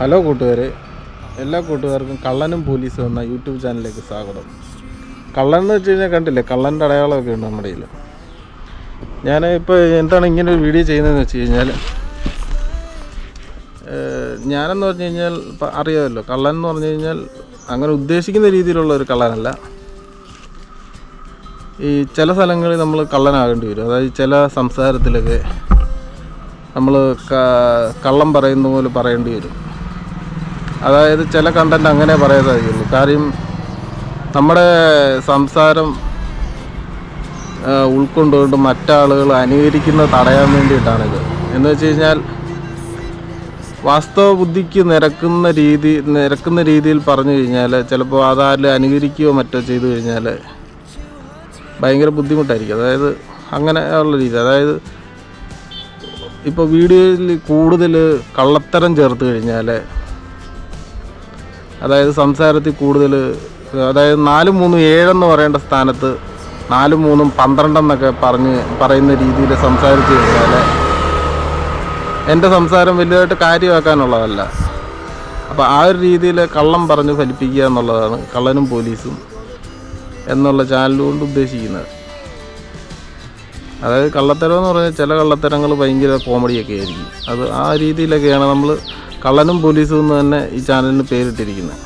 Hello കൂട്ടുകാരെ. എല്ലാ കൂട്ടുകാർക്കും കള്ളനും പോലീസും എന്ന യൂട്യൂബ് ചാനലിലേക്ക് സ്വാഗതം. കള്ളൻ എന്ന് വെച്ച് കഴിഞ്ഞാൽ കണ്ടില്ലേ കള്ളന്റെ അടയാളമൊക്കെ ഉണ്ട് നമ്മുടെ കയ്യിൽ ഞാൻ ഇപ്പോൾ എന്താണ് ഇങ്ങനെ ഒരു വീഡിയോ ചെയ്യുന്നതെന്ന് വെച്ച് കഴിഞ്ഞാൽ ഞാനെന്ന് പറഞ്ഞു കഴിഞ്ഞാൽ ഇപ്പം അറിയാമല്ലോ കള്ളൻ എന്ന് പറഞ്ഞു കഴിഞ്ഞാൽ അങ്ങനെ ഉദ്ദേശിക്കുന്ന രീതിയിലുള്ള ഒരു കള്ളനല്ല. ഈ ചില സ്ഥലങ്ങളിൽ നമ്മൾ കള്ളനാകേണ്ടി വരും. അതായത് ചില സംസാരത്തിലൊക്കെ നമ്മൾ കള്ളം പറയുന്ന പോലെ പറയേണ്ടി വരും. അതായത് ചില കണ്ടന്റ് അങ്ങനെ പറയാതായിരിക്കുള്ളൂ കാര്യം നമ്മുടെ സംസാരം ഉൾക്കൊണ്ടുകൊണ്ട് മറ്റാളുകൾ അനുകരിക്കുന്നത് തടയാൻ വേണ്ടിയിട്ടാണിത്. എന്ന് വെച്ച് കഴിഞ്ഞാൽ വാസ്തവ ബുദ്ധിക്ക് നിരക്കുന്ന രീതി നിരക്കുന്ന രീതിയിൽ പറഞ്ഞു കഴിഞ്ഞാൽ ചിലപ്പോൾ അതാരിൽ അനുകരിക്കുകയോ മറ്റോ ചെയ്തു കഴിഞ്ഞാൽ ഭയങ്കര ബുദ്ധിമുട്ടായിരിക്കും. അതായത് അങ്ങനെ ഉള്ള രീതി. അതായത് ഇപ്പോൾ വീഡിയോയിൽ കൂടുതൽ കള്ളത്തരം ചേർത്ത് കഴിഞ്ഞാൽ അതായത് സംസാരത്തിൽ കൂടുതൽ അതായത് നാലും മൂന്നും ഏഴെന്ന് പറയേണ്ട സ്ഥാനത്ത് നാലും മൂന്നും പന്ത്രണ്ടെന്നൊക്കെ പറഞ്ഞ് പറയുന്ന രീതിയിൽ സംസാരിച്ച് കഴിഞ്ഞാൽ എന്റെ സംസാരം വലുതായിട്ട് കാര്യമാക്കാനുള്ളതല്ല. അപ്പോൾ ആ ഒരു രീതിയിൽ കള്ളം പറഞ്ഞ് ഫലിപ്പിക്കുക എന്നുള്ളതാണ് കള്ളനും പോലീസും എന്നുള്ള ചാനൽ കൊണ്ട് ഉദ്ദേശിക്കുന്നത്. അതായത് കള്ളത്തരം എന്ന് പറഞ്ഞാൽ ചില കള്ളത്തരങ്ങൾ ഭയങ്കര കോമഡിയൊക്കെ ആയിരിക്കും. അത് ആ രീതിയിലൊക്കെയാണ് നമ്മൾ കള്ളനും പോലീസും എന്ന് തന്നെ ഈ ചാനലിന് പേരിട്ടിരിക്കുന്നത്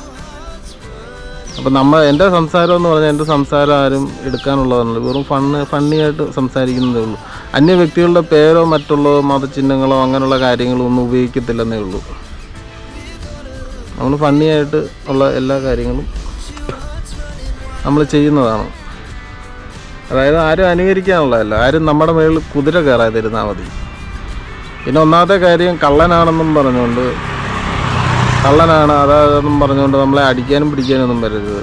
അപ്പം നമ്മൾ എന്റെ സംസാരം എന്ന് പറഞ്ഞാൽ എന്റെ സംസാരം ആരും എടുക്കാനുള്ളതാണ് വെറും ഫണ്ണ് ഫണ്ണിയായിട്ട് സംസാരിക്കുന്നതേ ഉള്ളൂ. അന്യ വ്യക്തികളുടെ പേരോ മറ്റുള്ളതോ മതചിഹ്നങ്ങളോ അങ്ങനെയുള്ള കാര്യങ്ങളോ ഒന്നും ഉപയോഗിക്കത്തില്ലെന്നേ ഉള്ളൂ. നമ്മൾ ഫണ്ണിയായിട്ട് ഉള്ള എല്ലാ കാര്യങ്ങളും നമ്മൾ ചെയ്യുന്നതാണ്. അതായത് ആരും അനുകരിക്കാനുള്ളതല്ല. ആരും നമ്മുടെ മേളിൽ കുതിര കയറാതിരുന്നാൽ മതി. പിന്നെ ഒന്നാമത്തെ കാര്യം കള്ളനാണെന്നും പറഞ്ഞുകൊണ്ട് കള്ളനാണ് അതാണെന്നും പറഞ്ഞുകൊണ്ട് നമ്മളെ അടിക്കാനും പിടിക്കാനൊന്നും വരരുത്.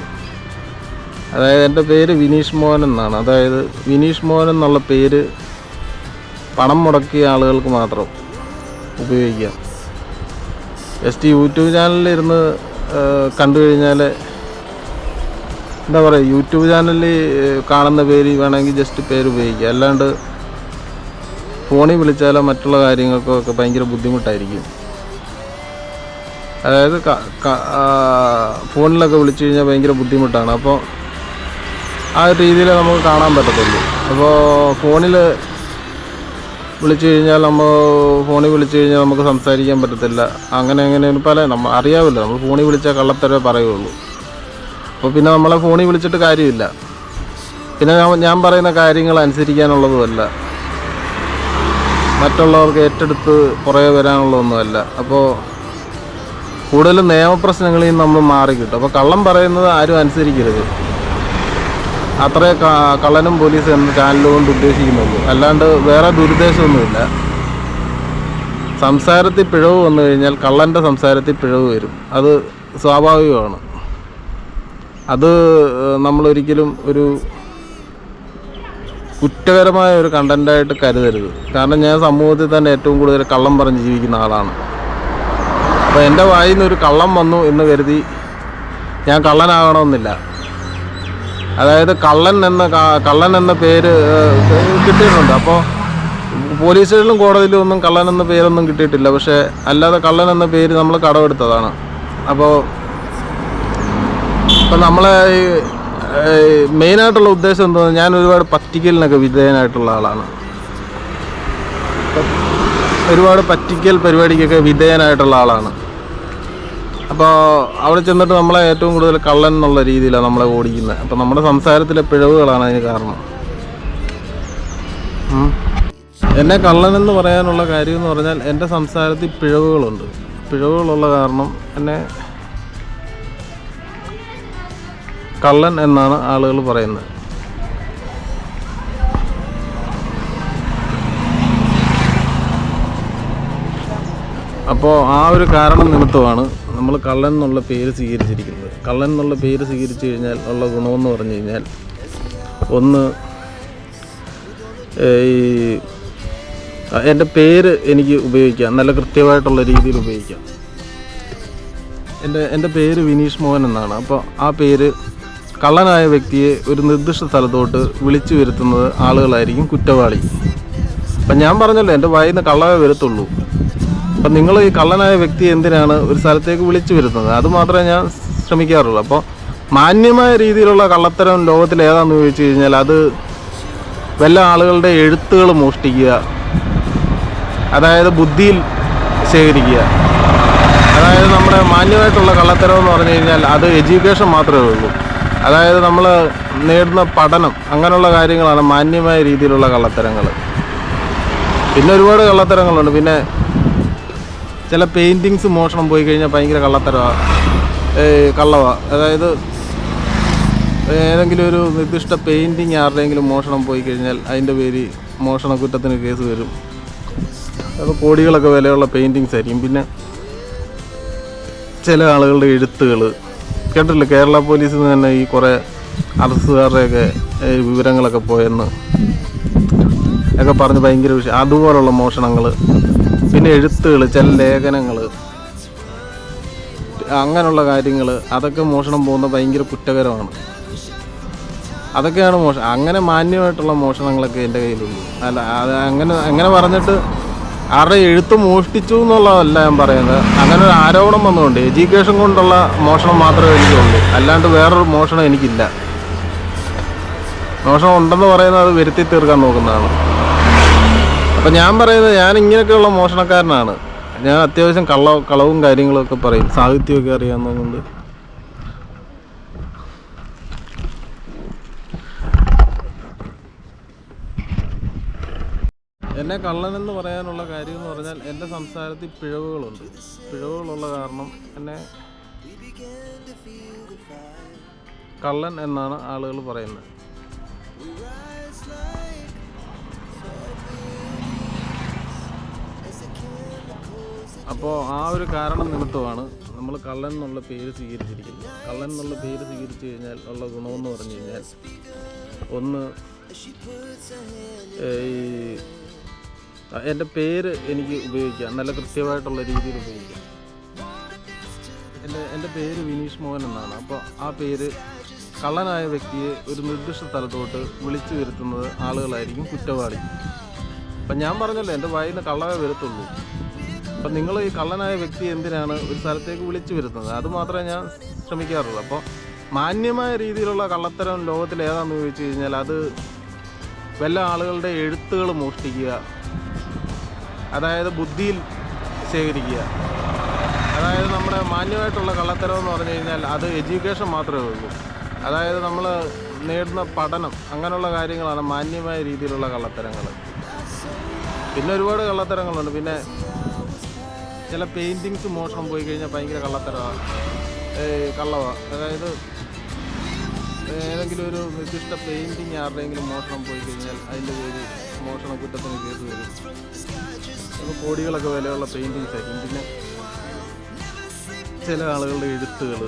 അതായത് എന്റെ പേര് വിനീഷ് മോഹൻ എന്നാണ്. അതായത് വിനീഷ് മോഹൻ എന്നുള്ള പേര് പണം മുടക്കിയ ആളുകൾക്ക് മാത്രം ഉപയോഗിക്കാം. ജസ്റ്റ് യൂട്യൂബ് ചാനലിൽ ഇരുന്ന് കണ്ടു കഴിഞ്ഞാൽ എന്താ പറയുക യൂട്യൂബ് ചാനലിൽ കാണുന്ന പേര് വേണമെങ്കിൽ ജസ്റ്റ് പേര് ഉപയോഗിക്കുക അല്ലാണ്ട് ഫോണിൽ വിളിച്ചാലോ മറ്റുള്ള കാര്യങ്ങൾക്കോ ഒക്കെ ഭയങ്കര ബുദ്ധിമുട്ടായിരിക്കും. അതായത് ഫോണിലൊക്കെ വിളിച്ചു കഴിഞ്ഞാൽ ഭയങ്കര ബുദ്ധിമുട്ടാണ്. അപ്പോൾ ആ ഒരു രീതിയിൽ നമുക്ക് കാണാൻ പറ്റത്തുള്ളൂ. അപ്പോൾ ഫോണിൽ വിളിച്ചു കഴിഞ്ഞാൽ നമ്മൾ ഫോണിൽ വിളിച്ചു കഴിഞ്ഞാൽ നമുക്ക് സംസാരിക്കാൻ പറ്റത്തില്ല. അങ്ങനെ അങ്ങനെ പല നമ്മൾ അറിയാമല്ലോ നമ്മൾ ഫോണിൽ വിളിച്ചാൽ കള്ളത്തരവേ പറയുള്ളൂ. അപ്പോൾ പിന്നെ നമ്മളെ ഫോണിൽ വിളിച്ചിട്ട് കാര്യമില്ല. പിന്നെ ഞാൻ പറയുന്ന കാര്യങ്ങൾ അനുസരിക്കാനുള്ളതുമല്ല. മറ്റുള്ളവർക്ക് ഏറ്റെടുത്ത് പുറകെ വരാനുള്ളതൊന്നുമല്ല അപ്പോൾ കൂടുതലും നിയമപ്രശ്നങ്ങളിൽ നിന്ന് നമ്മൾ മാറി കിട്ടും. അപ്പോൾ കള്ളം പറയുന്നത് ആരും അനുസരിക്കരുത്. അത്രേ കള്ളനും പോലീസ് എന്ന ചാനലുകൊണ്ട് ഉദ്ദേശിക്കുന്നുള്ളൂ. അല്ലാണ്ട് വേറെ ദുരുദ്ദേശമൊന്നുമില്ല. സംസാരത്തിൽ പിഴവ് വന്നു കഴിഞ്ഞാൽ കള്ളന്റെ സംസാരത്തിൽ പിഴവ് വരും. അത് സ്വാഭാവികമാണ്. അത് നമ്മളൊരിക്കലും ഒരു കുറ്റകരമായ ഒരു കണ്ടന്റായിട്ട് കരുതരുത്. കാരണം ഞാൻ സമൂഹത്തിൽ തന്നെ ഏറ്റവും കൂടുതൽ കള്ളം പറഞ്ഞ് ജീവിക്കുന്ന ആളാണ്. അപ്പോൾ എന്റെ വായിൽ നിന്ന് ഒരു കള്ളം വന്നു എന്ന് കരുതി ഞാൻ കള്ളനാകണമെന്നില്ല. അതായത് കള്ളൻ എന്ന കള്ളൻ എന്ന പേര് കിട്ടിയിട്ടുണ്ട്. അപ്പോൾ പോലീസ് സ്റ്റേഷനിലും കോടതിയിലും ഒന്നും കള്ളൻ എന്ന പേരൊന്നും കിട്ടിയിട്ടില്ല. പക്ഷേ അല്ലാതെ കള്ളൻ എന്ന പേര് നമ്മൾ കടമെടുത്തതാണ്. അപ്പോൾ ഇപ്പം നമ്മളെ ഈ മെയിനായിട്ടുള്ള ഉദ്ദേശം എന്താ ഞാൻ ഒരുപാട് പറ്റിക്കലിനൊക്കെ വിധേയനായിട്ടുള്ള ആളാണ്. ഒരുപാട് പറ്റിക്കൽ പരിപാടിക്കൊക്കെ വിധേയനായിട്ടുള്ള ആളാണ്. അപ്പോൾ അവിടെ ചെന്നിട്ട് നമ്മളെ ഏറ്റവും കൂടുതൽ കള്ളൻ എന്നുള്ള രീതിയിലാണ് നമ്മളെ ഓടിക്കുന്നത്. അപ്പോൾ നമ്മുടെ സംസാരത്തിലെ പിഴവുകളാണ് അതിന് കാരണം. എന്നെ കള്ളൻ എന്ന് പറയാനുള്ള കാര്യം എന്ന് പറഞ്ഞാൽ എന്റെ സംസാരത്തിൽ പിഴവുകളുണ്ട്. പിഴവുകളുള്ള കാരണം എന്നെ കള്ളൻ എന്നാണ് ആളുകൾ പറയുന്നത്. അപ്പോൾ ആ ഒരു കാരണം നിമിത്തമാണ് നമ്മൾ കള്ളൻ എന്നുള്ള പേര് സ്വീകരിച്ചിരിക്കുന്നത്. കള്ളൻ എന്നുള്ള പേര് സ്വീകരിച്ചു കഴിഞ്ഞാൽ ഉള്ള ഗുണമെന്ന് പറഞ്ഞു കഴിഞ്ഞാൽ ഒന്ന് ഈ എന്റെ പേര് എനിക്ക് ഉപയോഗിക്കാം. നല്ല കൃത്യമായിട്ടുള്ള രീതിയിൽ ഉപയോഗിക്കാം. എന്റെ എന്റെ പേര് വിനീഷ് മോഹൻ എന്നാണ്. അപ്പോൾ ആ പേര് കള്ളനായ വ്യക്തിയെ ഒരു നിർദ്ദിഷ്ട സ്ഥലത്തോട്ട് വിളിച്ചു വരുത്തുന്നത് ആളുകളായിരിക്കും കുറ്റവാളി. അപ്പം ഞാൻ പറഞ്ഞല്ലോ എന്റെ വായിൽ നിന്ന് കള്ളവേ വരത്തുള്ളൂ. അപ്പം നിങ്ങൾ ഈ കള്ളനായ വ്യക്തി എന്തിനാണ് ഒരു സ്ഥലത്തേക്ക് വിളിച്ചു വരുത്തുന്നത് അത് മാത്രമേ ഞാൻ ശ്രമിക്കാറുള്ളൂ. അപ്പോൾ മാന്യമായ രീതിയിലുള്ള കള്ളത്തരം ലോകത്തിൽ ഏതാണെന്ന് ചോദിച്ചു കഴിഞ്ഞാൽ അത് വല്ല ആളുകളുടെ എഴുത്തുകൾ മോഷ്ടിക്കുക അതായത് ബുദ്ധിയിൽ ശേഖരിക്കുക. അതായത് നമ്മുടെ മാന്യമായിട്ടുള്ള കള്ളത്തരം എന്ന് പറഞ്ഞു കഴിഞ്ഞാൽ അത് എഡ്യൂക്കേഷൻ മാത്രമേ ഉള്ളൂ. അതായത് നമ്മൾ നേടുന്ന പഠനം അങ്ങനെയുള്ള കാര്യങ്ങളാണ് മാന്യമായ രീതിയിലുള്ള കള്ളത്തരങ്ങൾ. പിന്നെ ഒരുപാട് കള്ളത്തരങ്ങളുണ്ട്. പിന്നെ ചില പെയിന്റിങ്സ് മോഷണം പോയി കഴിഞ്ഞാൽ ഭയങ്കര കള്ളത്തരമാണ് കള്ളവാ. അതായത് ഏതെങ്കിലും ഒരു നിർദ്ദിഷ്ട പെയിന്റിങ് ആരുടെയെങ്കിലും മോഷണം പോയി കഴിഞ്ഞാൽ അതിന്റെ പേര് മോഷണ കുറ്റത്തിന് കേസ് വരും. അപ്പോൾ കോടികളൊക്കെ വിലയുള്ള പെയിന്റിങ്സ് ആയിരിക്കും. പിന്നെ ചില ആളുകളുടെ എഴുത്തുകൾ കേട്ടില്ല കേരള പോലീസിൽ നിന്ന് തന്നെ ഈ കുറേ അറസ്റ്റുകാരുടെയൊക്കെ വിവരങ്ങളൊക്കെ പോയെന്ന് ഒക്കെ പറഞ്ഞ് ഭയങ്കര വിഷയം അതുപോലുള്ള മോഷണങ്ങൾ പിന്നെ എഴുത്തുകൾ ചില ലേഖനങ്ങൾ അങ്ങനെയുള്ള കാര്യങ്ങൾ അതൊക്കെ മോഷണം പോകുന്ന ഭയങ്കര കുറ്റകരമാണ്. അതൊക്കെയാണ് മോഷണം അങ്ങനെ മാന്യമായിട്ടുള്ള മോഷണങ്ങളൊക്കെ എന്റെ കയ്യിലുള്ളൂ അല്ല അത് അങ്ങനെ അങ്ങനെ പറഞ്ഞിട്ട് ആരുടെ എഴുത്ത് മോഷ്ടിച്ചു എന്നുള്ളതല്ല ഞാൻ പറയുന്നത്. അങ്ങനെ ഒരു ആരോപണം വന്നുകൊണ്ട് എഡ്യൂക്കേഷൻ കൊണ്ടുള്ള മോഷണം മാത്രമേ എനിക്കുള്ളൂ. അല്ലാണ്ട് വേറൊരു മോഷണം എനിക്കില്ല. മോഷണം ഉണ്ടെന്ന് പറയുന്നത് അത് വരുത്തി തീർക്കാൻ നോക്കുന്നതാണ്. അപ്പം ഞാൻ പറയുന്നത് ഞാൻ ഇങ്ങനെയൊക്കെയുള്ള മോഷണക്കാരനാണ്. ഞാൻ അത്യാവശ്യം കള്ള കളവും കാര്യങ്ങളൊക്കെ പറയും. സാഹിത്യമൊക്കെ അറിയാവുന്നതുകൊണ്ട്. എന്നെ കള്ളനെന്ന് പറയാനുള്ള കാര്യം എന്ന് പറഞ്ഞാൽ എന്റെ സംസാരത്തിൽ പിഴവുകളുണ്ട്. പിഴവുകളുള്ള കാരണം എന്നെ കള്ളൻ എന്നാണ് ആളുകൾ പറയുന്നത്. അപ്പോൾ ആ ഒരു കാരണം നിമിത്തമാണ് നമ്മൾ കള്ളൻ എന്നുള്ള പേര് സ്വീകരിച്ചിരിക്കുന്നത്. കള്ളൻ എന്നുള്ള പേര് സ്വീകരിച്ചു കഴിഞ്ഞാൽ ഉള്ള ഗുണമെന്ന് പറഞ്ഞു കഴിഞ്ഞാൽ ഒന്ന് ഈ എന്റെ പേര് എനിക്ക് ഉപയോഗിക്കാം. നല്ല കൃത്യമായിട്ടുള്ള രീതിയിൽ ഉപയോഗിക്കാം. എന്റെ എന്റെ പേര് വിനീഷ് മോഹൻ എന്നാണ്. അപ്പോൾ ആ പേര് കള്ളനായ വ്യക്തിയെ ഒരു നിർദ്ദിഷ്ട സ്ഥലത്തോട്ട് വിളിച്ചു വരുത്തുന്നത് ആളുകളായിരിക്കും കുറ്റവാളി. അപ്പം ഞാൻ പറഞ്ഞല്ലോ എന്റെ വായിൽ നിന്ന് കള്ളവേ വരത്തുള്ളൂ. അപ്പം നിങ്ങൾ ഈ കള്ളനായ വ്യക്തി എന്തിനാണ് ഒരു സ്ഥലത്തേക്ക് വിളിച്ചു വരുത്തുന്നത്? അത് മാത്രമേ ഞാൻ ശ്രമിക്കാറുള്ളൂ. അപ്പോൾ മാന്യമായ രീതിയിലുള്ള കള്ളത്തരം ലോകത്തിൽ ഏതാണെന്ന് ചോദിച്ചു കഴിഞ്ഞാൽ അത് വല്ല ആളുകളുടെ എഴുത്തുകൾ മോഷ്ടിക്കുക അതായത് ബുദ്ധിയിൽ ശേഖരിക്കുക. അതായത് നമ്മുടെ മാന്യമായിട്ടുള്ള കള്ളത്തരം എന്ന് പറഞ്ഞു കഴിഞ്ഞാൽ അത് എഡ്യൂക്കേഷൻ മാത്രമേ ഉള്ളൂ. അതായത് നമ്മൾ നേടുന്ന പഠനം അങ്ങനെയുള്ള കാര്യങ്ങളാണ് മാന്യമായ രീതിയിലുള്ള കള്ളത്തരങ്ങൾ. പിന്നെ ഒരുപാട് കള്ളത്തരങ്ങളുണ്ട്. പിന്നെ ചില പെയിന്റിങ്സ് മോഷണം പോയി കഴിഞ്ഞാൽ ഭയങ്കര കള്ളത്തരമാണ് കള്ളവാണ് അതായത് ഏതെങ്കിലും ഒരു നിർദ്ദിഷ്ട പെയിന്റിങ് ആരുടെയെങ്കിലും മോഷണം പോയി കഴിഞ്ഞാൽ അതിന്റെ പേര് മോഷണ കുറ്റത്തിന് കേസ് വരും. അപ്പോൾ കോടികളൊക്കെ വിലയുള്ള പെയിന്റിങ്സ് ആയിരിക്കും പിന്നെ ചില ആളുകളുടെ എഴുത്തുകൾ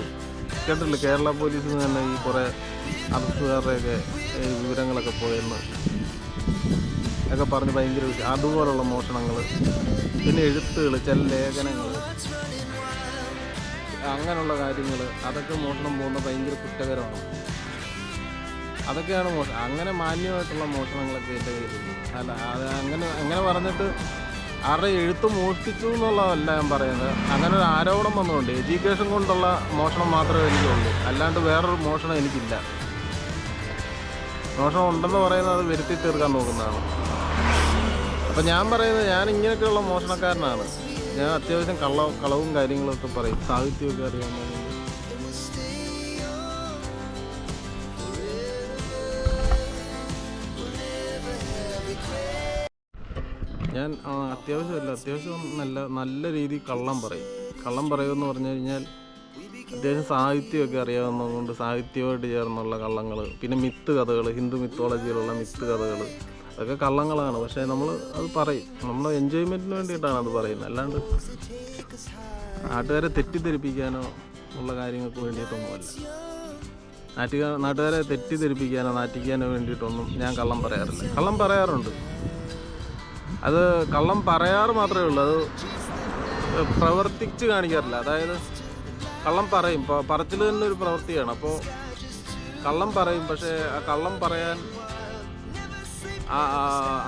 കേട്ടില്ല കേരള പോലീസിൽ നിന്ന് തന്നെ ഈ കുറേ അറസ്റ്റുകാരുടെയൊക്കെ വിവരങ്ങളൊക്കെ പോയെന്ന്. ഒക്കെ പറഞ്ഞ് ഭയങ്കര അതുപോലുള്ള മോഷണങ്ങൾ പിന്നെ എഴുത്തുകൾ ചില ലേഖനങ്ങൾ അങ്ങനെയുള്ള കാര്യങ്ങൾ അതൊക്കെ മോഷണം പോകുന്ന ഭയങ്കര കുറ്റകരമാണ്. അതൊക്കെയാണ് മോഷണം അങ്ങനെ മാന്യമായിട്ടുള്ള മോഷണങ്ങളൊക്കെ എന്റെ കയ്യിൽ അല്ല അത് അങ്ങനെ അങ്ങനെ പറഞ്ഞിട്ട് ആരുടെ എഴുത്ത് മോഷ്ടിച്ചു എന്നുള്ളതല്ല ഞാൻ പറയുന്നത്. അങ്ങനെ ഒരു ആരോപണം വന്നുകൊണ്ട് എഡ്യൂക്കേഷൻ കൊണ്ടുള്ള മോഷണം മാത്രമേ എനിക്കുള്ളൂ. അല്ലാണ്ട് വേറൊരു മോഷണം എനിക്കില്ല. മോഷണം ഉണ്ടെന്ന് പറയുന്നത് അത് വരുത്തി തീർക്കാൻ നോക്കുന്നതാണ്. അപ്പം ഞാൻ പറയുന്നത് ഞാൻ ഇങ്ങനെയൊക്കെയുള്ള മോഷണക്കാരനാണ്. ഞാൻ അത്യാവശ്യം കള്ള കളവും കാര്യങ്ങളൊക്കെ പറയും. സാഹിത്യമൊക്കെ അറിയാവുന്നതുകൊണ്ട് ആ, അത്യാവശ്യമല്ല അത്യാവശ്യം നല്ല നല്ല രീതിയിൽ കള്ളം പറയും. കള്ളം പറയുമെന്ന് പറഞ്ഞു കഴിഞ്ഞാൽ അത്യാവശ്യം സാഹിത്യമൊക്കെ അറിയാവുന്നതുകൊണ്ട് സാഹിത്യമായിട്ട് ചേർന്നുള്ള കള്ളങ്ങൾ പിന്നെ മിത്ത് കഥകൾ ഹിന്ദു മിത്തോളജിയിലുള്ള മിത്ത് കഥകൾ അതൊക്കെ കള്ളങ്ങളാണ്. പക്ഷേ നമ്മൾ അത് പറയും. നമ്മൾ എൻജോയ്മെന്റിന് വേണ്ടിയിട്ടാണ് അത് പറയുന്നത്. അല്ലാണ്ട് നാട്ടുകാരെ തെറ്റിദ്ധരിപ്പിക്കാനോ ഉള്ള കാര്യങ്ങൾക്ക് വേണ്ടിയിട്ടൊന്നുമല്ല നാട്ടുകാർ നാട്ടുകാരെ തെറ്റിദ്ധരിപ്പിക്കാനോ നാറ്റിക്കാനോ വേണ്ടിയിട്ടൊന്നും ഞാൻ കള്ളം പറയാറില്ല. കള്ളം പറയാറുണ്ട്. അത് കള്ളം പറയാറ് മാത്രമേ ഉള്ളൂ. അത് പ്രവർത്തിച്ച് കാണിക്കാറില്ല. അതായത് കള്ളം പറയും. ഇപ്പോൾ പറച്ചിൽ തന്നെ ഒരു പ്രവൃത്തിയാണ്. അപ്പോൾ കള്ളം പറയും. പക്ഷേ ആ കള്ളം പറയാൻ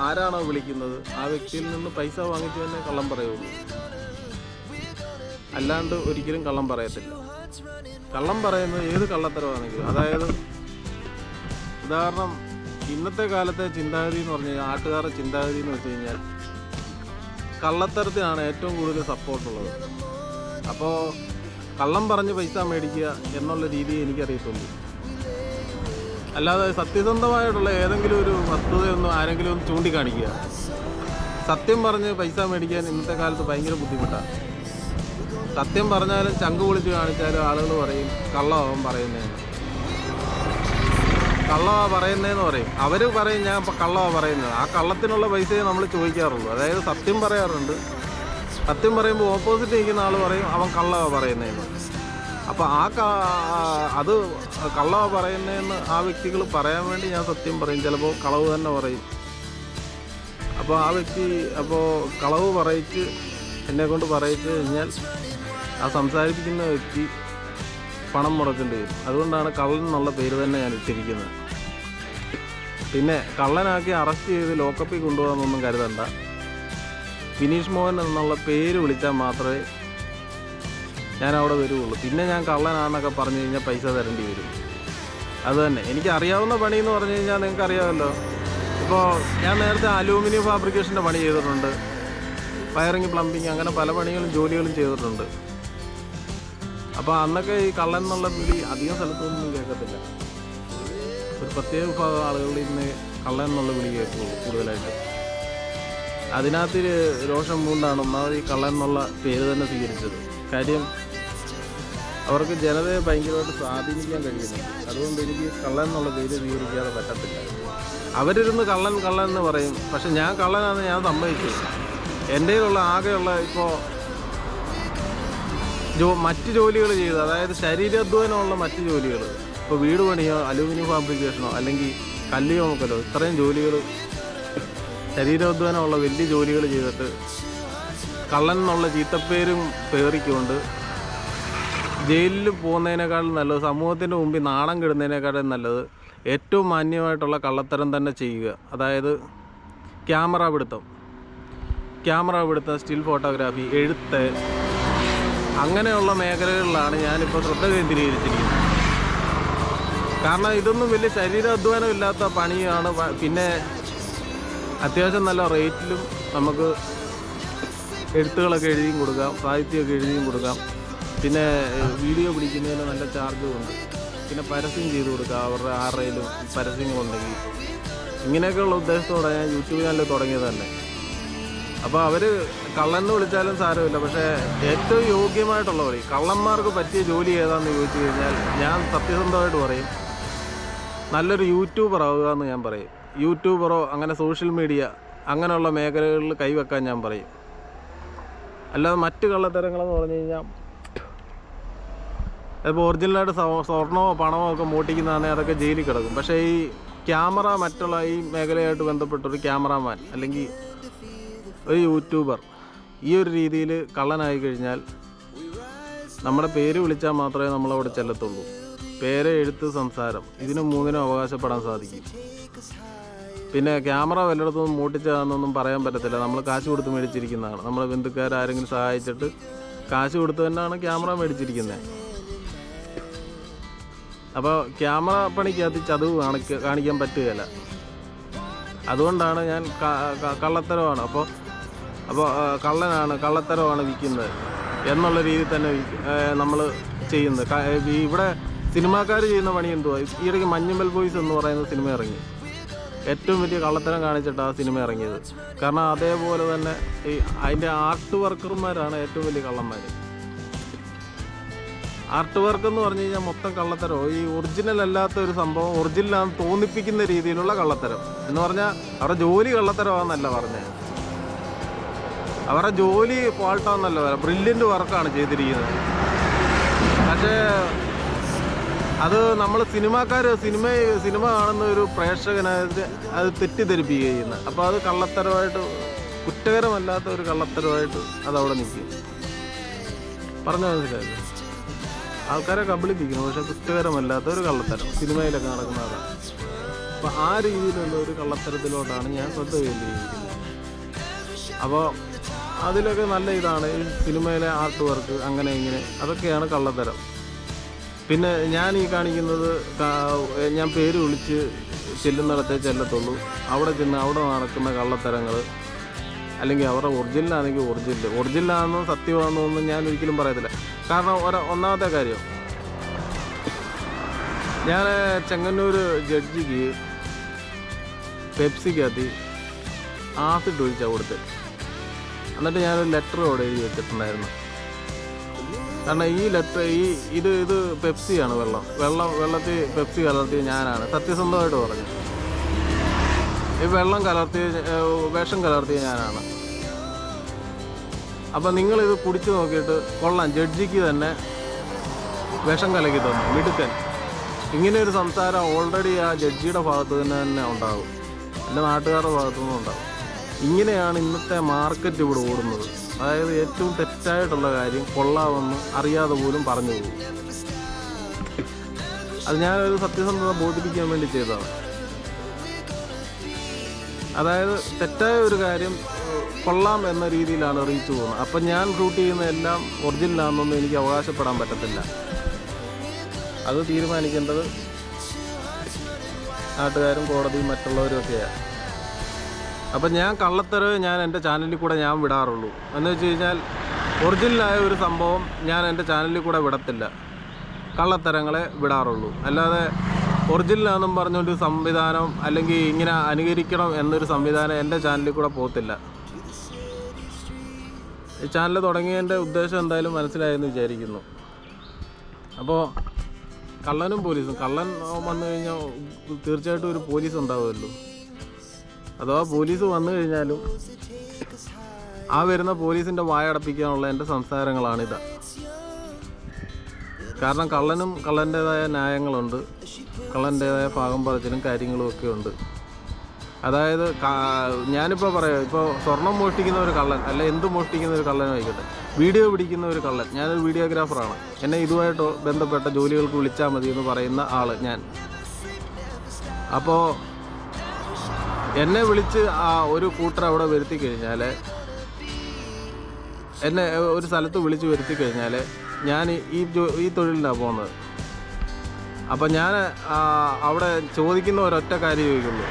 ആരാണോ വിളിക്കുന്നത്? ആ വ്യക്തിയിൽ നിന്ന് പൈസ വാങ്ങിച്ചു തന്നെ കള്ളം പറയുള്ളൂ. അല്ലാണ്ട് ഒരിക്കലും കള്ളം പറയത്തില്ല. കള്ളം പറയുന്നത് ഏത് കള്ളത്തരമാണെങ്കിലും. അതായത് ഉദാഹരണം ഇന്നത്തെ കാലത്തെ ചിന്താഗതി എന്ന് പറഞ്ഞു കഴിഞ്ഞാൽ ആട്ടുകാരുടെ ചിന്താഗതി എന്ന് വെച്ച് കഴിഞ്ഞാൽ കള്ളത്തരത്തിനാണ് ഏറ്റവും കൂടുതൽ സപ്പോർട്ടുള്ളത് അപ്പോൾ കള്ളം പറഞ്ഞ് പൈസ മേടിക്കുക എന്നുള്ള രീതി എനിക്കറിയത്തുള്ളൂ. അല്ലാതെ സത്യസന്ധമായിട്ടുള്ള ഏതെങ്കിലും ഒരു വസ്തുതയൊന്നും ആരെങ്കിലും ഒന്ന് ചൂണ്ടിക്കാണിക്കുക. സത്യം പറഞ്ഞ് പൈസ മേടിക്കാൻ ഇന്നത്തെ കാലത്ത് ഭയങ്കര ബുദ്ധിമുട്ടാണ്. സത്യം പറഞ്ഞാലും ചങ്ക് പൊളിച്ച് കാണിച്ചാലും ആളുകൾ പറയും കള്ളമാവും പറയുന്നതെന്ന് കള്ളമാ പറയുന്നതെന്ന് പറയും. അവർ പറയും ഞാൻ ഇപ്പം കള്ളവാ പറയുന്നത്. ആ കള്ളത്തിനുള്ള പൈസയെ നമ്മൾ ചോദിക്കാറുള്ളൂ. അതായത് സത്യം പറയാറുണ്ട്. സത്യം പറയുമ്പോൾ ഓപ്പോസിറ്റ് നിൽക്കുന്ന ആൾ പറയും അവൻ കള്ളവാ പറയുന്നതെന്ന് അപ്പോൾ ആ അത് കള്ളവാ പറയുന്നതെന്ന് ആ വ്യക്തികൾ പറയാൻ വേണ്ടി ഞാൻ സത്യം പറയും. ചിലപ്പോൾ കളവ് തന്നെ പറയും. അപ്പോൾ ആ വ്യക്തി അപ്പോൾ കളവ് പറയിച്ച് എന്നെ കൊണ്ട് പറയിച്ച് കഴിഞ്ഞാൽ ആ സംസാരിപ്പിക്കുന്ന വ്യക്തി പണം മുടക്കേണ്ടി വരും. അതുകൊണ്ടാണ് കള്ളൻ എന്നുള്ള പേര് തന്നെ ഞാൻ ഇട്ടിരിക്കുന്നത്. പിന്നെ കള്ളനാക്കി അറസ്റ്റ് ചെയ്ത് ലോക്കപ്പിൽ കൊണ്ടുപോകാമെന്നൊന്നും കരുതണ്ട. വിനീഷ് മോഹൻ എന്നുള്ള പേര് വിളിച്ചാൽ മാത്രമേ ഞാൻ അവിടെ വരുള്ളൂ പിന്നെ ഞാൻ കള്ളനാണെന്നൊക്കെ പറഞ്ഞു കഴിഞ്ഞാൽ പൈസ തരേണ്ടി വരും. അത് തന്നെ. എനിക്ക് അറിയാവുന്ന പണി എന്ന് പറഞ്ഞു കഴിഞ്ഞാൽ നിങ്ങൾക്ക് അറിയാമല്ലോ. ഇപ്പോൾ ഞാൻ നേരത്തെ അലൂമിനിയം ഫാബ്രിക്കേഷന്റെ പണി ചെയ്തിട്ടുണ്ട്. വയറിങ് പ്ലംബിങ് അങ്ങനെ പല പണികളും ജോലികളും ചെയ്തിട്ടുണ്ട്. അപ്പോൾ അന്നൊക്കെ ഈ കള്ളൻ എന്നുള്ള വിളി അധികം സ്ഥലത്തൊന്നും കേൾക്കത്തില്ല. ഒരു പ്രത്യേക വിഭാഗം ആളുകളിൽ നിന്ന് കള്ളൻ എന്നുള്ള വിളി കേൾക്കുള്ളൂ കൂടുതലായിട്ട്. അതിനകത്ത് രോഷം പൂണ്ടാണ് ഒന്നാമത് ഈ കള്ളൻ എന്നുള്ള പേര് തന്നെ സ്വീകരിച്ചത്. കാര്യം അവർക്ക് ജനതയെ ഭയങ്കരമായിട്ട് സ്വാധീനിക്കാൻ കഴിയുന്നു അതുകൊണ്ട് എനിക്ക് കള്ളൻ എന്നുള്ള പേര് സ്വീകരിക്കാതെ പറ്റത്തില്ല. അവരിരുന്ന് കള്ളൻ കള്ളൻ എന്ന് പറയും. പക്ഷെ ഞാൻ കള്ളനാണെന്ന് ഞാൻ സമ്മതിച്ചു. എന്റെ കയ്യിലുള്ള ആകെയുള്ള ഇപ്പോൾ ജോ മറ്റ് ജോലികൾ ചെയ്ത് അതായത് ശരീരാധ്വാനമുള്ള മറ്റ് ജോലികൾ. ഇപ്പോൾ വീട് പണിയോ അലൂമിനിയം ഫാബ്രിക്കേഷനോ അല്ലെങ്കിൽ കല്ലിയോ നോക്കലോ ഇത്രയും ജോലികൾ ശരീരാധ്വാനമുള്ള വലിയ ജോലികൾ ചെയ്തിട്ട് കള്ളൻ എന്നുള്ള ചീത്തപ്പേരും പേറിക്കൊണ്ട് ജയിലിൽ പോകുന്നതിനേക്കാളും നല്ലത് സമൂഹത്തിന്റെ മുമ്പിൽ നാണം കെടുന്നതിനേക്കാളും നല്ലത് ഏറ്റവും മാന്യമായിട്ടുള്ള കള്ളത്തരം തന്നെ ചെയ്യുക. അതായത് ക്യാമറ പിടുത്തം. ക്യാമറ പിടുത്തം സ്റ്റിൽ ഫോട്ടോഗ്രാഫി എഴുത്ത്. അങ്ങനെയുള്ള മേഖലകളിലാണ് ഞാനിപ്പോൾ ശ്രദ്ധ കേന്ദ്രീകരിച്ചിരിക്കുന്നത്. കാരണം ഇതൊന്നും വലിയ ശരീര ഇല്ലാത്ത പണിയാണ്. പിന്നെ അത്യാവശ്യം നല്ല റേറ്റിലും നമുക്ക് എഴുത്തുകളൊക്കെ എഴുതിയും കൊടുക്കാം സാഹിത്യമൊക്കെ എഴുതിയും കൊടുക്കാം. പിന്നെ വീഡിയോ പിടിക്കുന്നതിന് നല്ല ചാർജും ഉണ്ട്. പിന്നെ പരസ്യം ചെയ്ത് കൊടുക്കാം അവരുടെ ആരുടെയിലും പരസ്യങ്ങളുണ്ടെങ്കിൽ. ഇങ്ങനെയൊക്കെയുള്ള ഉദ്ദേശത്തോടെ ഞാൻ യൂട്യൂബ് ചാനൽ തുടങ്ങിയതല്ലേ. അപ്പോൾ അവർ കള്ളെന്ന് വിളിച്ചാലും സാരമില്ല. പക്ഷേ ഏറ്റവും യോഗ്യമായിട്ടുള്ള വഴി കള്ളന്മാർക്ക് പറ്റിയ ജോലി ഏതാണെന്ന് ചോദിച്ചു കഴിഞ്ഞാൽ ഞാൻ സത്യസന്ധമായിട്ട് പറയും. നല്ലൊരു യൂട്യൂബർ ആവുക എന്ന് ഞാൻ പറയും. യൂട്യൂബറോ അങ്ങനെ സോഷ്യൽ മീഡിയ അങ്ങനെയുള്ള മേഖലകളിൽ കൈവെക്കാൻ ഞാൻ പറയും. അല്ലാതെ മറ്റ് കള്ളത്തരങ്ങളെന്ന് പറഞ്ഞു കഴിഞ്ഞാൽ ഇപ്പോൾ ഒറിജിനലായിട്ട് സ്വ- സ്വർണമോ പണമോ ഒക്കെ മോട്ടിക്കുന്നതാണെങ്കിൽ അതൊക്കെ ജയിലിൽ കിടക്കും. പക്ഷേ ഈ ക്യാമറ മറ്റുള്ള ഈ മേഖലയായിട്ട് ബന്ധപ്പെട്ടൊരു ക്യാമറാമാൻ അല്ലെങ്കിൽ ഒരു യൂട്യൂബർ. ഈ ഒരു രീതിയിൽ കള്ളനായി കഴിഞ്ഞാൽ നമ്മുടെ പേര് വിളിച്ചാൽ മാത്രമേ നമ്മളവിടെ ചെല്ലത്തുള്ളൂ. പേര് എഴുത്ത് സംസാരം. ഇതിന് മൂന്നിനും അവകാശപ്പെടാൻ സാധിക്കും. പിന്നെ ക്യാമറ വല്ലയിടത്തൊന്നും മൂട്ടിച്ചതാണെന്നൊന്നും പറയാൻ പറ്റത്തില്ല. നമ്മൾ കാശ് കൊടുത്ത് മേടിച്ചിരിക്കുന്നതാണ്. നമ്മളെ ബന്ധുക്കാരാരെങ്കിലും സഹായിച്ചിട്ട് കാശ് കൊടുത്ത് തന്നെയാണ് ക്യാമറ മേടിച്ചിരിക്കുന്നത് അപ്പോൾ ക്യാമറ പണിക്കകത്ത് ചതവ് കാണിക്ക കാണിക്കാൻ പറ്റുകയില്ല. അതുകൊണ്ടാണ് ഞാൻ കള്ളത്തരമാണ്. അപ്പോൾ അപ്പോൾ കള്ളനാണ് കള്ളത്തരമാണ് വിൽക്കുന്നത് എന്നുള്ള രീതിയിൽ തന്നെ നമ്മൾ ചെയ്യുന്നത്. ഇവിടെ സിനിമാക്കാർ ചെയ്യുന്ന പണി എന്തുവാ? ഈയിടയ്ക്ക് മഞ്ഞുമൽ ബോയ്സ് എന്ന് പറയുന്ന സിനിമ ഇറങ്ങി. ഏറ്റവും വലിയ കള്ളത്തരം കാണിച്ചിട്ടാണ് ആ സിനിമ ഇറങ്ങിയത്. കാരണം അതേപോലെ തന്നെ ഈ അതിന്റെ ആർട്ട് വർക്കർമാരാണ് ഏറ്റവും വലിയ കള്ളന്മാർ ആർട്ട് വർക്ക് എന്ന് പറഞ്ഞു കഴിഞ്ഞാൽ മൊത്തം കള്ളത്തരമോ ഈ ഒറിജിനൽ അല്ലാത്ത ഒരു സംഭവം ഒറിജിനലാണെന്ന് തോന്നിപ്പിക്കുന്ന രീതിയിലുള്ള കള്ളത്തരം. എന്ന് പറഞ്ഞാൽ അവരുടെ ജോലി കള്ളത്തരമാണെന്നല്ല പറഞ്ഞത് അവരുടെ ജോലി ഫോൾട്ടാണെന്നല്ലോ പറയാം ബ്രില്യന്റ് വർക്കാണ് ചെയ്തിരിക്കുന്നത്. പക്ഷേ അത് നമ്മൾ സിനിമാക്കാർ സിനിമ സിനിമ കാണുന്ന ഒരു പ്രേക്ഷകനെ അത് തെറ്റിദ്ധരിപ്പിക്കുക ചെയ്യുന്നത് അപ്പോൾ അത് കള്ളത്തരമായിട്ട് കുറ്റകരമല്ലാത്ത ഒരു കള്ളത്തരമായിട്ട് അതവിടെ നിൽക്കും. പറഞ്ഞു മനസ്സിലായില്ലേ ആൾക്കാരെ കബളിപ്പിക്കുന്നു പക്ഷെ കുറ്റകരമല്ലാത്ത ഒരു കള്ളത്തരം സിനിമയിലൊക്കെ നടക്കുന്ന അതാണ് അപ്പോൾ ആ രീതിയിലുള്ള ഒരു കള്ളത്തരത്തിലോട്ടാണ് ഞാൻ ശ്രദ്ധ കേന്ദ്രീകരിക്കുന്നത്. അപ്പോൾ അതിലൊക്കെ നല്ല ഇതാണ് ഈ സിനിമയിലെ ആർട്ട് വർക്ക് അങ്ങനെ ഇങ്ങനെ. അതൊക്കെയാണ് കള്ളത്തരം. പിന്നെ ഞാൻ ഈ കാണിക്കുന്നത് ഞാൻ പേര് വിളിച്ച് ചെല്ലുന്നിടത്തേ ചെല്ലത്തുള്ളൂ. അവിടെ ചെന്ന് അവിടെ നടക്കുന്ന കള്ളത്തരങ്ങൾ അല്ലെങ്കിൽ അവരുടെ ഒറിജിനലാണെങ്കിൽ ഒറിജിനൽ ഒറിജിനലാണെന്നോ സത്യമാണെന്നോ ഒന്നും ഞാൻ ഒരിക്കലും പറയത്തില്ല. കാരണം ഒര ഒന്നാമത്തെ കാര്യം. ഞാൻ ചെങ്ങന്നൂർ ജഡ്ജിക്ക് പെപ്സിക്കകത്ത് ആസിഡ് ഒഴിച്ചാൽ കൊടുത്ത്. എന്നിട്ട് ഞാനൊരു ലെറ്റർ അവിടെ എഴുതി വെച്ചിട്ടുണ്ടായിരുന്നു. കാരണം ഈ ലെറ്റർ ഈ ഇത് ഇത് പെപ്സിയാണ് വെള്ളം. വെള്ളം വെള്ളത്തിൽ പെപ്സി കലർത്തിയ ഞാനാണ്. സത്യസന്ധമായിട്ട് പറഞ്ഞു. ഈ വെള്ളം കലർത്തിയ വിഷം കലർത്തിയ ഞാനാണ്. അപ്പം നിങ്ങളിത് കുടിച്ചു നോക്കിയിട്ട് കൊള്ളാം. ജഡ്ജിക്ക് തന്നെ വിഷം കലക്കി തന്നു. മിടുക്കൻ. ഇങ്ങനെ ഒരു സംസാരം ഓൾറെഡി ആ ജഡ്ജിയുടെ ഭാഗത്ത് നിന്ന് തന്നെ ഉണ്ടാകും എന്റെ നാട്ടുകാരുടെ ഭാഗത്തു നിന്നും ഉണ്ടാകും ഇങ്ങനെയാണ് ഇന്നത്തെ മാർക്കറ്റ് ഇവിടെ ഓടുന്നത്. അതായത് ഏറ്റവും തെറ്റായിട്ടുള്ള കാര്യം കൊള്ളാമെന്ന് അറിയാതെ പോലും പറഞ്ഞു പോകും. അത് ഞാനൊരു സത്യസന്ധത ബോധിപ്പിക്കാൻ വേണ്ടി ചെയ്തതാണ്. അതായത് തെറ്റായ ഒരു കാര്യം കൊള്ളാം എന്ന രീതിയിലാണ് റീച്ച് പോകുന്നത്. അപ്പം ഞാൻ ഷൂട്ട് ചെയ്യുന്ന എല്ലാം ഒറിജിനലാണെന്നൊന്നും എനിക്ക് അവകാശപ്പെടാൻ പറ്റത്തില്ല. അത് തീരുമാനിക്കേണ്ടത് നാട്ടുകാരും കോടതിയും മറ്റുള്ളവരും ഒക്കെയാണ്. അപ്പം ഞാൻ കള്ളത്തരവ് ഞാൻ എന്റെ ചാനലിൽ കൂടെ ഞാൻ വിടാറുള്ളൂ. എന്ന് വെച്ച് കഴിഞ്ഞാൽ ഒറിജിനലായ ഒരു സംഭവം ഞാൻ എന്റെ ചാനലിൽ കൂടെ വിടത്തില്ല. കള്ളത്തരങ്ങളെ വിടാറുള്ളൂ. അല്ലാതെ ഒറിജിനലാണെന്നും പറഞ്ഞൊരു സംവിധാനം അല്ലെങ്കിൽ ഇങ്ങനെ അനുകരിക്കണം എന്നൊരു സംവിധാനം എന്റെ ചാനലിൽ കൂടെ പോകത്തില്ല. ഈ ചാനൽ തുടങ്ങിയതിന്റെ ഉദ്ദേശം എന്തായാലും മനസ്സിലായെന്ന് വിചാരിക്കുന്നു. അപ്പോൾ കള്ളനും പോലീസും. കള്ളൻ വന്നു കഴിഞ്ഞാൽ തീർച്ചയായിട്ടും ഒരു പോലീസ് ഉണ്ടാവുമല്ലോ. അഥവാ പോലീസ് വന്നു കഴിഞ്ഞാലും ആ വരുന്ന പോലീസിന്റെ വായടപ്പിക്കാനുള്ള എന്റെ സംസാരങ്ങളാണിത്. കാരണം കള്ളനും കള്ളന്റേതായ ന്യായങ്ങളുണ്ട് കള്ളന്റേതായ ഭാഗം പറച്ചിലും കാര്യങ്ങളും ഒക്കെ ഉണ്ട്. അതായത് ഞാനിപ്പോൾ പറയാം ഇപ്പോൾ സ്വർണം മോഷ്ടിക്കുന്ന ഒരു കള്ളൻ അല്ല എന്ത് മോഷ്ടിക്കുന്ന ഒരു കള്ളൻ ആയിക്കോട്ടെ വീഡിയോ പിടിക്കുന്ന ഒരു കള്ളൻ ഞാനൊരു വീഡിയോഗ്രാഫറാണ്. എന്നെ ഇതുമായിട്ട് ബന്ധപ്പെട്ട ജോലികൾക്ക് വിളിച്ചാൽ മതി എന്ന് പറയുന്ന ആൾ ഞാൻ. അപ്പോൾ എന്നെ വിളിച്ച് ആ ഒരു കൂട്ടർ അവിടെ വരുത്തി കഴിഞ്ഞാൽ എന്നെ ഒരു സ്ഥലത്ത് വിളിച്ച് വരുത്തി കഴിഞ്ഞാൽ ഞാൻ ഈ ഈ തൊഴിലിനാണ് പോകുന്നത് അപ്പം ഞാൻ അവിടെ ചോദിക്കുന്ന ഒരൊറ്റ കാര്യം ചോദിക്കുന്നു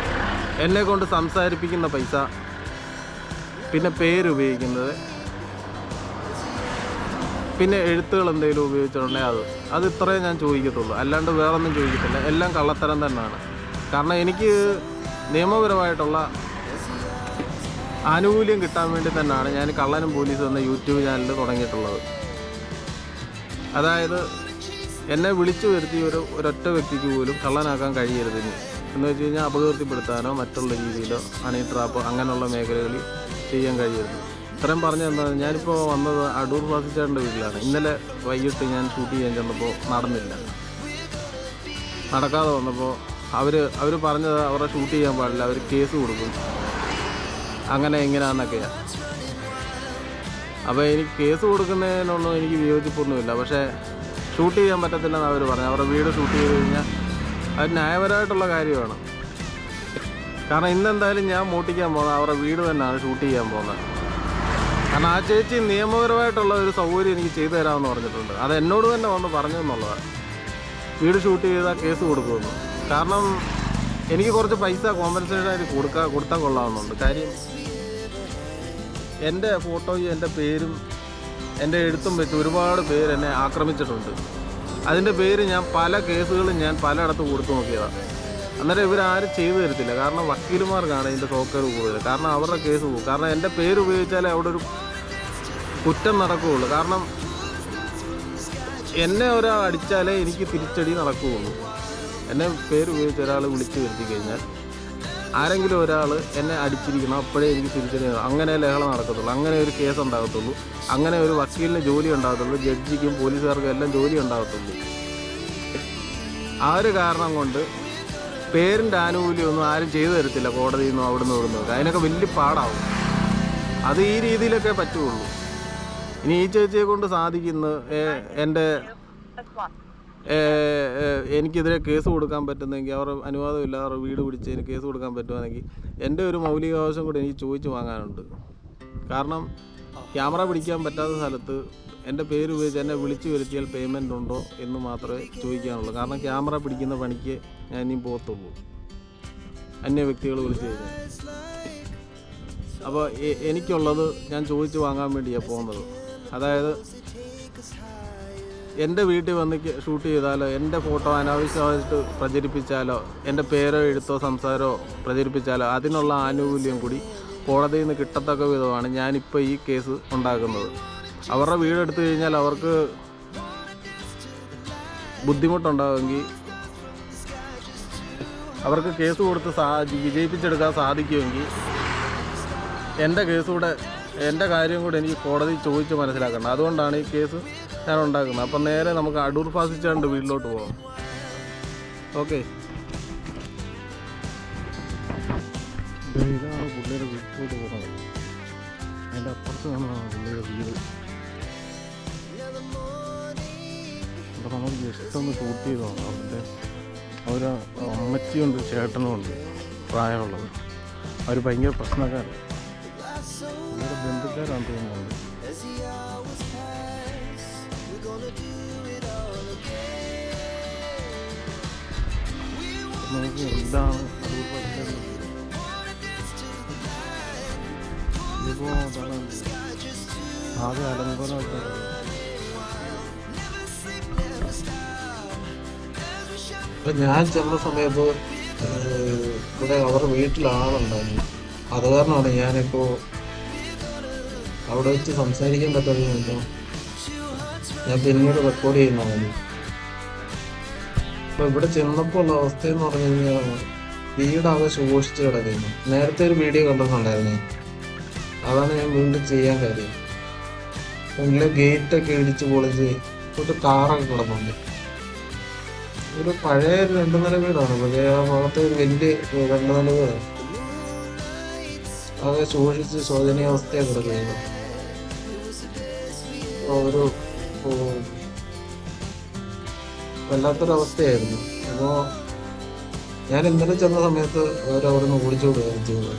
എന്നെ കൊണ്ട് സംസാരിപ്പിക്കുന്ന പൈസ പിന്നെ പേര് ഉപയോഗിക്കുന്നത് പിന്നെ എഴുത്തുകൾ എന്തെങ്കിലും ഉപയോഗിച്ചിട്ടുണ്ടെങ്കിൽ അത്. അത് ഇത്രയും ഞാൻ ചോദിക്കത്തുള്ളൂ. അല്ലാണ്ട് വേറൊന്നും ചോദിക്കത്തില്ല. എല്ലാം കള്ളത്തരം തന്നെയാണ്. കാരണം എനിക്ക് നിയമപരമായിട്ടുള്ള ആനുകൂല്യം കിട്ടാൻ വേണ്ടി തന്നെയാണ് ഞാൻ കള്ളനും പോലീസും എന്ന യൂട്യൂബ് ചാനൽ തുടങ്ങിയിട്ടുള്ളത്. അതായത് എന്നെ വിളിച്ചു വരുത്തി ഒരു ഒരൊറ്റ വ്യക്തിക്ക് പോലും കള്ളനാക്കാൻ കഴിയരുത് ഇനി എന്ന് വെച്ച് കഴിഞ്ഞാൽ അപകീർത്തിപ്പെടുത്താനോ മറ്റുള്ള രീതിയിലോ ഹണി ട്രാപ്പ് അങ്ങനെയുള്ള മേഖലകളിൽ ചെയ്യാൻ കഴിയരുത്. ഇത്രയും പറഞ്ഞു എന്താണ് ഞാനിപ്പോൾ വന്നത് അടൂർ ഫാസിച്ചേട്ടന്റെ വീട്ടിലാണ്. ഇന്നലെ വൈകിട്ട് ഞാൻ ഷൂട്ട് ചെയ്യാൻ ചെന്നപ്പോൾ നടന്നില്ല. നടക്കാതെ വന്നപ്പോൾ അവർ അവർ പറഞ്ഞത് അവരെ ഷൂട്ട് ചെയ്യാൻ പാടില്ല അവർ കേസ് കൊടുക്കും. അങ്ങനെ എങ്ങനെയാണെന്നൊക്കെയാണ് അപ്പോൾ എനിക്ക് കേസ് കൊടുക്കുന്നതിനൊന്നും എനിക്ക് വിയോജിപ്പൊന്നുമില്ല. പക്ഷേ ഷൂട്ട് ചെയ്യാൻ പറ്റത്തില്ലെന്ന് അവർ പറഞ്ഞു അവരുടെ വീട് ഷൂട്ട് ചെയ്ത് കഴിഞ്ഞാൽ അത് ന്യായപരമായിട്ടുള്ള കാര്യമാണ്. കാരണം ഇന്നെന്തായാലും ഞാൻ മോട്ടിക്കാൻ പോകുന്നത് അവരുടെ വീട് തന്നെയാണ് ഷൂട്ട് ചെയ്യാൻ പോകുന്നത്. കാരണം ആ ചേച്ചി നിയമപരമായിട്ടുള്ള ഒരു സൗകര്യം എനിക്ക് ചെയ്തു തരാമെന്ന് പറഞ്ഞിട്ടുണ്ട്. അത് എന്നോട് തന്നെ വന്ന് പറഞ്ഞു എന്നുള്ളതാണ് വീട് ഷൂട്ട് ചെയ്താൽ കേസ് കൊടുക്കുമെന്ന്. കാരണം എനിക്ക് കുറച്ച് പൈസ കോമ്പൻസേഷൻ ആയിട്ട് കൊടുക്കാൻ കൊടുത്താൽ കൊള്ളാവുന്നുണ്ട്. കാര്യം എന്റെ ഫോട്ടോയും എന്റെ പേരും എന്റെ എഴുത്തും വെച്ച് ഒരുപാട് പേര് എന്നെ ആക്രമിച്ചിട്ടുണ്ട്. അതിന്റെ പേര് ഞാൻ പല കേസുകളും ഞാൻ പലയിടത്ത് കൊടുത്തു നോക്കിയതാണ് അന്നേരം ഇവരാരും ചെയ്തു തരത്തില്ല. കാരണം വക്കീലുമാർക്കാണ് ഇതിന്റെ സോക്കേട് കൂടുതൽ. കാരണം അവരുടെ കേസ് പോകും. കാരണം എന്റെ പേര് ഉപയോഗിച്ചാലേ അവിടെ ഒരു കുറ്റം നടക്കുകയുള്ളൂ. കാരണം എന്നെ ഒരാൾ അടിച്ചാലേ എനിക്ക് തിരിച്ചടി നടക്കുകയുള്ളൂ. എന്നെ പേര് ഉപയോഗിച്ച് ഒരാൾ വിളിച്ചു വരുത്തി കഴിഞ്ഞാൽ ആരെങ്കിലും ഒരാൾ എന്നെ അടിച്ചിരിക്കണം അപ്പോഴേ എനിക്ക് തിരിച്ചറിയണം അങ്ങനെ ലഹള നടക്കത്തുള്ളൂ. അങ്ങനെ ഒരു കേസ് ഉണ്ടാകത്തുള്ളൂ. അങ്ങനെ ഒരു വക്കീലിന് ജോലി ഉണ്ടാകത്തുള്ളൂ. ജഡ്ജിക്കും പോലീസുകാർക്കും എല്ലാം ജോലി ഉണ്ടാകത്തുള്ളൂ. ആ ഒരു കാരണം കൊണ്ട് പേരിന്റെ ആനുകൂല്യമൊന്നും ആരും ചെയ്തു തരത്തില്ല കോടതിയിൽ നിന്നും അവിടെ നിന്ന് ഇവിടുന്ന് അതിനൊക്കെ വലിയ പാടാവും. അത് ഈ രീതിയിലൊക്കെ പറ്റുള്ളൂ. ഇനി ഈ ചേച്ചിയെ കൊണ്ട് സാധിക്കുന്നത് എന്റെ എനിക്കെതിരെ കേസ് കൊടുക്കാൻ പറ്റുന്നെങ്കിൽ അവർ അനുവാദമില്ല അവരുടെ വീട് പിടിച്ച് എനിക്ക് കേസ് കൊടുക്കാൻ പറ്റുവാണെങ്കിൽ എന്റെ ഒരു മൗലികാവകാശം കൂടി എനിക്ക് ചോദിച്ചു വാങ്ങാനുണ്ട്. കാരണം ക്യാമറ പിടിക്കാൻ പറ്റാത്ത സ്ഥലത്ത് എന്റെ പേര് ഉപയോഗിച്ച് എന്നെ വിളിച്ചു വരുത്തിയാൽ പേയ്മെന്റ് ഉണ്ടോ എന്ന് മാത്രമേ ചോദിക്കാനുള്ളൂ. കാരണം ക്യാമറ പിടിക്കുന്ന പണിക്ക് ഞാൻ ഇനിയും പോകത്തുള്ളൂ. അന്യ വ്യക്തികൾ വിളിച്ചു കഴിഞ്ഞാൽ. അപ്പോൾ എനിക്കുള്ളത് ഞാൻ ചോദിച്ചു വാങ്ങാൻ വേണ്ടിയാണ് പോകുന്നത്. അതായത് എന്റെ വീട്ടിൽ വന്ന് ഷൂട്ട് ചെയ്താലോ എന്റെ ഫോട്ടോ അനാവശ്യമായിട്ട് പ്രചരിപ്പിച്ചാലോ എന്റെ പേരോ എഴുത്തോ സംസാരമോ പ്രചരിപ്പിച്ചാലോ അതിനുള്ള ആനുകൂല്യം കൂടി കോടതിയിൽ നിന്ന് കിട്ടത്തക്ക വിധമാണ് ഞാനിപ്പോൾ ഈ കേസ് ഉണ്ടാക്കുന്നത്. അവരുടെ വീടെടുത്തു കഴിഞ്ഞാൽ അവർക്ക് ബുദ്ധിമുട്ടുണ്ടാകുമെങ്കിൽ അവർക്ക് കേസ് കൊടുത്ത് സാ വിജയിപ്പിച്ചെടുക്കാൻ സാധിക്കുമെങ്കിൽ എന്റെ കേസ് കൂടെ എന്റെ കാര്യം കൂടെ എനിക്ക് കോടതി ചോദിച്ച് മനസ്സിലാക്കണം. അതുകൊണ്ടാണ് ഈ കേസ് ഞാൻ ഉണ്ടാക്കുന്നത്. അപ്പം നേരെ നമുക്ക് അടൂർ ഫാസിച്ചാണ്ട് വീട്ടിലോട്ട് പോകാം ഓക്കെ. ഇതാണ് പുള്ളിയുടെ വീട്ടിലോട്ട് പോകുന്നത് അതിന്റെ അപ്പുറത്ത് നമ്മളാണ് പുള്ളിയുടെ വീട് അപ്പം നമുക്ക് ജസ്റ്റ് ഒന്ന് ഷൂട്ട് ചെയ്തതാണ് അവരുടെ അവർ അമ്മച്ചിയുണ്ട് ചേട്ടനുമുണ്ട്. പ്രായമുള്ളത്. അവർ ഭയങ്കര പ്രശ്നക്കാരാണ് ബന്ധുക്കാരാണ് തോന്നുന്നുണ്ട് ഞാൻ ചെന്ന സമയത്ത് ഇവിടെ അവരുടെ വീട്ടിലാളുണ്ടായിരുന്നു അത് കാരണമാണ് ഞാനിപ്പോൾ അവിടെ വെച്ച് സംസാരിക്കാൻ പറ്റാതെ ഞാൻ പിന്നീട് റെക്കോർഡ് ചെയ്യുന്നതാണ്. അപ്പോൾ ഇവിടെ ചെന്നപ്പോൾ ഉള്ള അവസ്ഥ എന്ന് പറഞ്ഞു കഴിഞ്ഞാൽ വീടാകെ ശോഷിച്ച് കിടക്കുന്നു. നേരത്തെ ഒരു വീഡിയോ കണ്ടിട്ടുണ്ടായിരുന്നു. അതാണ് ഞാൻ വീണ്ടും ചെയ്യാൻ കാര്യം ഉള്ളിലെ ഗേറ്റൊക്കെ ഇടിച്ച് പൊളിച്ച് ഒരു കാറൊക്കെ കിടന്നുണ്ട് ഒരു പഴയ ഒരു രണ്ടു നില വീടാണ്. പഴയ ആ ഭാഗത്തെ ഒരു വലിയ രണ്ടു നില വീടാണ്. ആകെ ശോഷിച്ച് ശോചനീയാവസ്ഥയെ കിടക്കുന്നത്. ഒരു വല്ലാത്തൊരവസ്ഥയായിരുന്നു. അപ്പോൾ ഞാൻ ഇന്നലെ ചെന്ന സമയത്ത് അവരവിടെ നിന്ന് ഓടിച്ചു കൊടുക്കുകയാണ് ചെയ്തത്.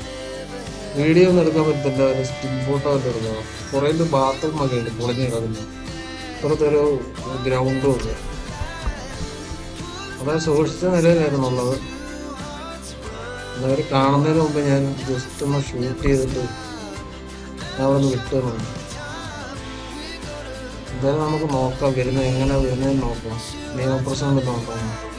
വീഡിയോ ഒന്നും എടുക്കാൻ പറ്റില്ല ഒരു സ്റ്റിൽ ഫോട്ടോ ഒക്കെ എടുക്കണം. കുറേ ബാത്റൂം ഒക്കെ ഉണ്ട്. പൊളിഞ്ഞ് കിടക്കുന്നു. അപ്പുറത്തൊരു ഗ്രൗണ്ടും ഉണ്ട്. അതായത് സൂക്ഷിച്ച നിലയിലായിരുന്നു ഉള്ളത്. അവർ കാണുന്നതിന് മുമ്പ് ഞാൻ ജസ്റ്റ് ഒന്ന് ഷൂട്ട് ചെയ്തിട്ട് ഞാൻ അവിടെ നിന്ന് വിട്ടു തന്നു എന്തായാലും നമുക്ക് നോക്കാം. വരുന്നത് എങ്ങനെ വരുന്നതെന്ന് നോക്കാം. നിയമപ്രശ്നം നോക്കാം.